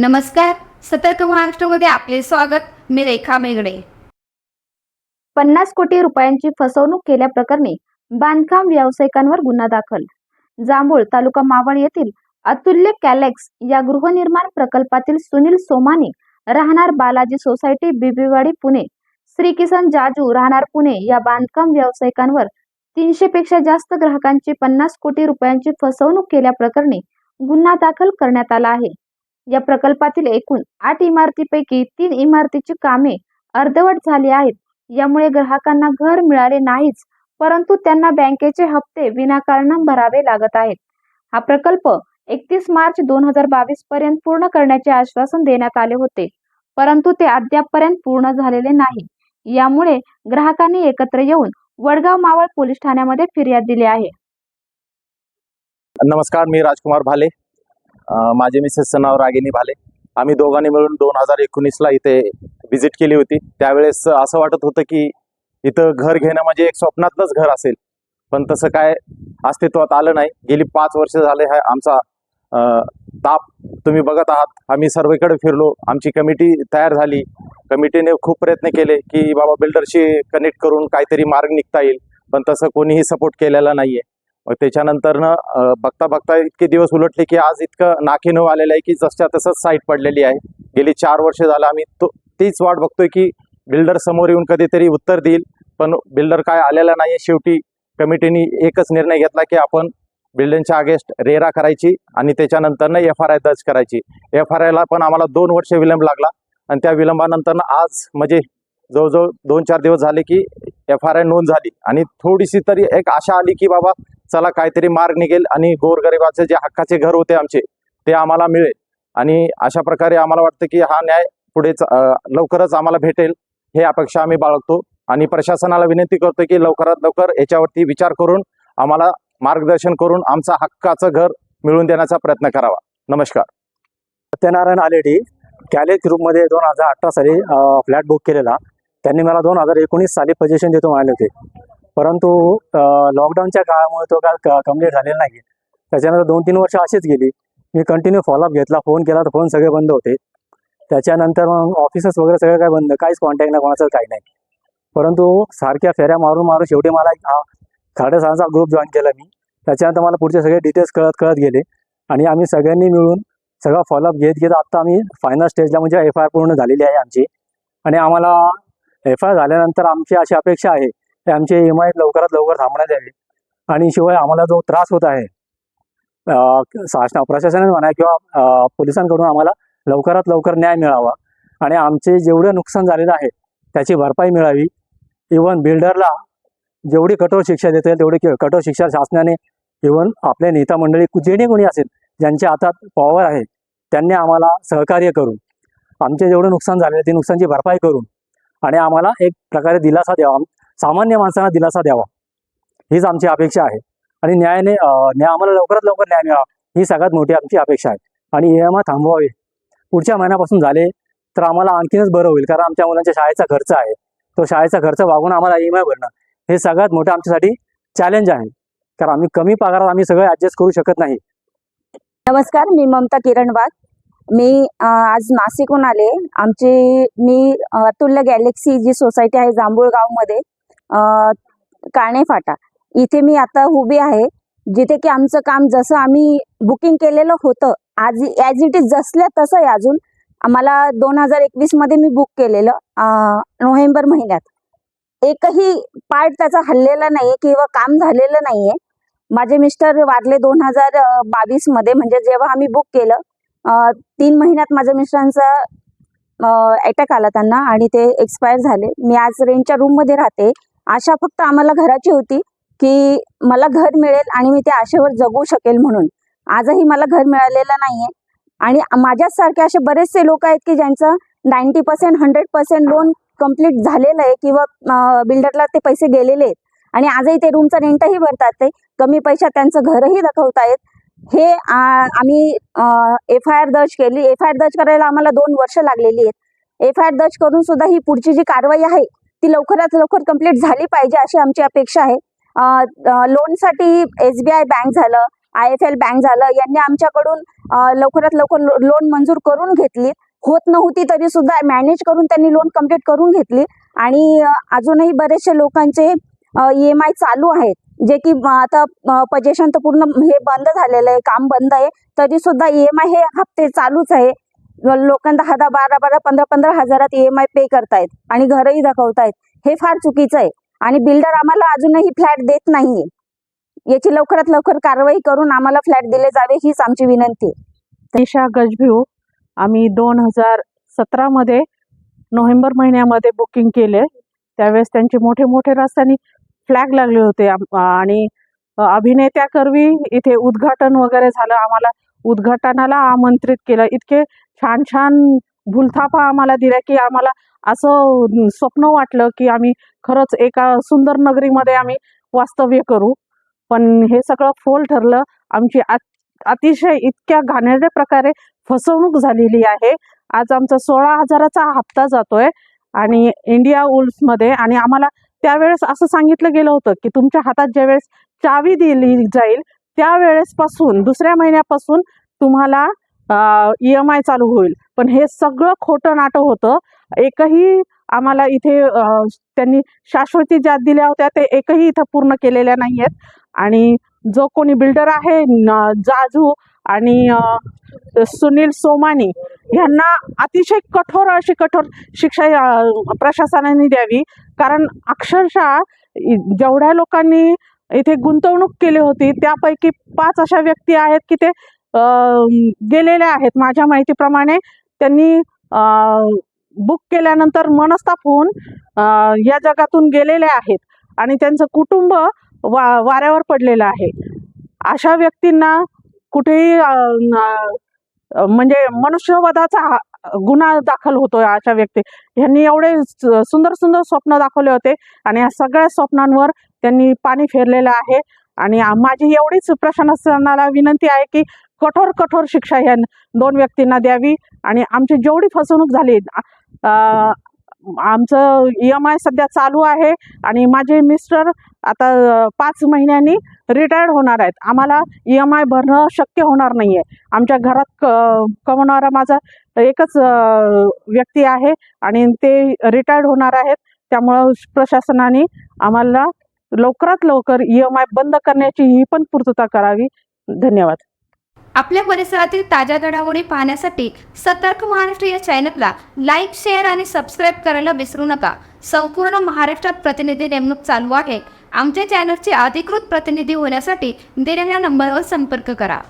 नमस्कार. सतर्क महाराष्ट्रमध्ये आपले स्वागत. मी रेखा मेगडे पन्नास कोटी रुपयांची फसवणूक केल्याप्रकरणी बांधकाम व्यावसायिकांवर गुन्हा दाखल. जांभूळ तालुका मावळ येथील अतुल्य कॅलेक्स या गृहनिर्माण प्रकल्पातील सुनील सोमानी राहणार बालाजी सोसायटी बिबीवाडी पुणे. श्री किसन जाजू राहणार पुणे या बांधकाम व्यावसायिकांवर तीनशे पेक्षा जास्त ग्राहकांची पन्नास कोटी रुपयांची फसवणूक केल्याप्रकरणी गुन्हा दाखल करण्यात आला आहे. या प्रकल्पातील एकूण आठ इमारतीपैकी तीन इमारतीची कामे अर्धवट झाली आहेत. यामुळे ग्राहकांना घर मिळाले नाहीच परंतु त्यांना बँकेचे हप्ते विनाकारण भरावे लागत आहेत. हा प्रकल्प एकतीस मार्च दोन हजार बावीस पर्यंत पूर्ण करण्याचे आश्वासन देण्यात आले होते परंतु ते अद्यापपर्यंत पूर्ण झालेले नाही. यामुळे ग्राहकांनी एकत्र येऊन वडगाव मावळ पोलीस ठाण्यामध्ये फिर्याद दिली आहे. नमस्कार मी राजकुमार भाले. माझे मिसेसचं नाव रागिनी भाले. आम्ही दोघांनी मिळून दोन हजार एकोणीसला इथे व्हिजिट केली होती. त्यावेळेस असं वाटत होतं की इथं घर घेणं म्हणजे एक स्वप्नातलंच घर असेल. पण तसं काय अस्तित्वात आलं नाही. गेली पाच वर्ष झाले हा आमचा ताप तुम्ही बघत आहात. आम्ही सर्वेकडे फिरलो. आमची कमिटी तयार झाली. कमिटीने खूप प्रयत्न केले की बाबा बिल्डरशी कनेक्ट करून काहीतरी मार्ग निघता येईल. पण तसं कोणीही सपोर्ट केलेला नाहीये. मग त्याच्यानंतरनं बघता बघता इतके दिवस उलटले की आज इतकं नाकीनऊ आलेलं आहे की जसच्या तसंच साईट पडलेली आहे. गेली चार वर्ष झालं आम्ही तो तीच वाट बघतोय की बिल्डर समोर येऊन कधीतरी उत्तर देईल पण बिल्डर काय आलेला नाही शेवटी कमिटीने एकच निर्णय घेतला की आपण बिल्डिंगच्या अगेन्स्ट रेरा करायची आणि त्याच्यानंतरनं एफ आर आय दर्ज करायची. एफ आर आयला पण आम्हाला दोन वर्ष विलंब लागला आणि त्या विलंबानंतरनं आज म्हणजे जवळजवळ दोन चार दिवस झाले की एफ आर आय नोंद झाली. आणि थोडीशी तरी एक आशा आली की बाबा चला काहीतरी मार्ग निघेल आणि गोरगरिबाचे जे हक्काचे घर होते आमचे ते आम्हाला मिळेल. आणि अशा प्रकारे आम्हाला वाटतं की हा न्याय पुढे लवकरच आम्हाला भेटेल हे अपेक्षा आम्ही बाळगतो. आणि प्रशासनाला विनंती करतो की लवकरात लवकर याच्यावरती विचार करून आम्हाला मार्गदर्शन करून आमचा हक्काचं घर मिळवून देण्याचा प्रयत्न करावा. नमस्कार. सत्यनारायण आलेडी कॅलेज ग्रुपमध्ये दोन हजार अठरा साली फ्लॅट बुक केलेला. त्यांनी मला दोन हजार एकोणीस साली पजेशन देतो म्हणाले होते. परंतु लॉकडाऊनच्या काळामुळे तो काय कंप्लीट झालेला नाही त्याच्यानंतर दोन तीन वर्ष अशीच गेली. मी कंटिन्यू फॉलोअप घेतला फोन केला तर फोन सगळे बंद होते. त्याच्यानंतर मग ऑफिसेस वगैरे सगळं काय बंद काहीच कॉन्टॅक्ट नाही कोणाचं काही नाही. परंतु सारख्या फेऱ्या मारून मारून शेवटी मला एक हा खाडेसरांचा ग्रुप जॉईन केला मी. त्याच्यानंतर मला पुढचे सगळे डिटेल्स कळत कळत गेले. आणि आम्ही सगळ्यांनी मिळून सगळा फॉलोअप घेत घेत आत्ता आम्ही फायनल स्टेजला म्हणजे एफ आय आर पूर्ण झालेली आहे आमची. आणि आम्हाला एफ आय आर झाल्यानंतर आमची अशी अपेक्षा आहे हे आमची एम आय लवकरात लवकर थांबण्यात यावे. आणि शिवाय आम्हाला जो त्रास होत आहे शासना प्रशासनाने म्हणा किंवा पोलिसांकडून आम्हाला लवकरात लवकर न्याय मिळावा. आणि आमचे जेवढे नुकसान झालेलं आहे त्याची भरपाई मिळावी. इवन बिल्डरला जेवढी कठोर शिक्षा देता येईल तेवढी कठोर शिक्षा शासनाने इवन आपल्या नेता मंडळी जेणे कोणी असेल ज्यांच्या हातात पॉवर आहे त्यांनी आम्हाला सहकार्य करून आमचे जेवढे नुकसान झालेलं ते नुकसानची भरपाई करून आणि आम्हाला एक प्रकारे दिलासा द्यावा. सामान्य माणसांना दिलासा द्यावा. हीच आमची अपेक्षा आहे. आणि न्यायाने न्याय आम्हाला लवकरात लवकर न्याय मिळावा. ही सगळ्यात मोठी आमची अपेक्षा आहे. आणि ई एम आय थांबवावे. पुढच्या महिन्यापासून झाले तर आम्हाला आणखीनच बरं होईल. कारण आमच्या मुलांच्या शाळेचा खर्च आहे. तो शाळेचा खर्च वागून आम्हाला ई एम आय भरणं. हे सगळ्यात मोठं आमच्यासाठी चॅलेंज आहे. कारण आम्ही कमी पगारात आम्ही सगळं ॲडजस्ट करू शकत नाही. नमस्कार मी ममता किरण वाघ मी आज नाशिकहून आले. आमची मी अतुल्य गॅलेक्सी जी सोसायटी आहे जांभूळगावमध्ये गावमध्ये काणे फाटा. इथे मी आता उभी आहे जिथे की आमचं काम जसं आम्ही बुकिंग केलेलं होतं आज ॲज इट इज जसल्या तसं आहे अजून आम्हाला दोन हजार एकवीसमध्ये मी बुक केलेलं नोव्हेंबर महिन्यात. एकही पार्ट त्याचा हल्लेला नाही किंवा काम झालेलं नाही आहे माझे मिस्टर वारले दोन हजार बावीसमध्ये म्हणजे जेव्हा आम्ही बुक केलं तीन महिन्यात माझ्या मिस्टरांचा अटॅक आला त्यांना आणि ते एक्सपायर झाले. मी आज रेंटच्या रूममध्ये राहते. आशा फक्त आम्हाला घराची होती की मला घर मिळेल आणि मी त्या आशेवर जगू शकेल म्हणून. आजही मला घर मिळालेलं नाहीये. आणि माझ्यासारखे असे बरेचसे लोक आहेत की ज्यांचं ninety percent hundred percent loan complete झालेलं आहे किंवा बिल्डरला ते पैसे गेलेले आहेत. आणि आजही ते रूमचं रेंटही भरतात ते. कमी पैशात त्यांचं घरही दाखवतायत हे आम्ही एफ आय आर दर्ज केली. एफ आय आर दर्ज करायला आम्हाला दोन वर्ष लागलेली आहेत. एफ आय आर दर्ज करून सुद्धा ही पुढची जी कारवाई आहे ती लवकरात लवकर कंप्लीट झाली पाहिजे अशी आमची अपेक्षा आहे. लोनसाठी एस बी आय बँक झालं आय एफ एल बँक झालं यांनी आमच्याकडून लवकरात लवकर लोन मंजूर करून घेतली. होत नव्हती तरी सुद्धा मॅनेज करून त्यांनी लोन कंप्लीट करून घेतली. आणि अजूनही बरेचसे लोकांचे ई एम आय चालू आहेत. जे की आता पजेशन तर पूर्ण हे बंद झालेलं आहे काम बंद आहे. तरी सुद्धा ई एम आय हे हप्ते चालूच आहे. लोकांना दहा दहा बारा बारा पंधरा पंधरा हजारात ई एम आय पे करतायत आणि घरही दाखवतायत हे फार चुकीचं आहे. आणि बिल्डर आम्हाला अजूनही फ्लॅट देत नाहीये. याची लवकरात लवकर कारवाई करून आम्हाला फ्लॅट दिले जावे हीच आमची विनंती आहे. दिशा गजभिऊ आम्ही दोन हजार सतरामध्ये नोव्हेंबर महिन्यामध्ये बुकिंग केले. त्यावेळेस त्यांचे मोठे मोठे रस्त्याने फ्लॅग लागले होते. आणि अभिनेत्याकरवी इथे उद्घाटन वगैरे झालं. आम्हाला उद्घाटनाला आमंत्रित केलं. इतके छान छान भूलथापा आम्हाला दिल्या की आम्हाला असं स्वप्न वाटलं की आम्ही खरंच एका सुंदर नगरीमध्ये आम्ही वास्तव्य करू. पण हे सगळं फोल ठरलं. आमची अतिशय इतक्या घाणेरड्या प्रकारे फसवणूक झालेली आहे. आज आमचा सोळा हजाराचा हप्ता जातोय आणि इंडिया मध्ये आणि आम्हाला त्यावेळेस असं सांगितलं गेलं होतं की तुमच्या हातात ज्यावेळेस चावी दिली जाईल त्यावेळेसपासून दुसऱ्या महिन्यापासून तुम्हाला ई एम आय चालू होईल. पण हे सगळं खोटं नाटं होतं. एकही आम्हाला इथे त्यांनी शाश्वती ज्या दिल्या होत्या ते एकही इथं पूर्ण केलेल्या नाही आहेत आणि जो कोणी बिल्डर आहे जाजू आणि सुनील सोमानी यांना अतिशय कठोर अशी कठोर शिक्षा प्रशासनाने द्यावी. कारण अक्षरशः जेवढ्या लोकांनी इथे गुंतवणूक केली होती त्यापैकी पाच अशा व्यक्ती आहेत की ते गेलेल्या आहेत. माझ्या माहितीप्रमाणे त्यांनी बुक केल्यानंतर मनस्ताप होऊन या जगातून गेलेले आहेत आणि त्यांचं कुटुंब वा वाऱ्यावर पडलेलं आहे. अशा व्यक्तींना कुठेही म्हणजे मनुष्यवधाचा गुन्हा दाखल होतो अशा व्यक्ती. ह्यांनी एवढे सुंदर सुंदर स्वप्न दाखवले होते आणि या सगळ्या स्वप्नांवर त्यांनी पाणी फेरलेलं आहे. आणि माझी एवढीच प्रशासनाला विनंती आहे की कठोर कठोर शिक्षा ह्या दोन व्यक्तींना द्यावी. आणि आमची जेवढी फसवणूक झाली आमचं ई एम आय सध्या चालू आहे आणि माझे मिस्टर आता पाच महिन्यांनी रिटायर्ड होणार आहेत. आम्हाला ई एम आय भरणं शक्य होणार नाही आहे आमच्या घरात क कमवणारा माझा एकच व्यक्ती आहे आणि ते रिटायर्ड होणार आहेत. त्यामुळं प्रशासनाने आम्हाला लवकरात लवकर ई एम आय बंद करण्याची ही पण पूर्तता करावी. धन्यवाद. आपल्या परिसरातील ताज्या घडामोडी पाहण्यासाठी सतर्क महाराष्ट्र या चॅनलला लाईक शेअर आणि सबस्क्राईब करायला विसरू नका. संपूर्ण महाराष्ट्रात प्रतिनिधी नेमणूक चालू आहे. आमच्या चॅनलचे अधिकृत प्रतिनिधी होण्यासाठी दिलेल्या नंबरवर संपर्क करा.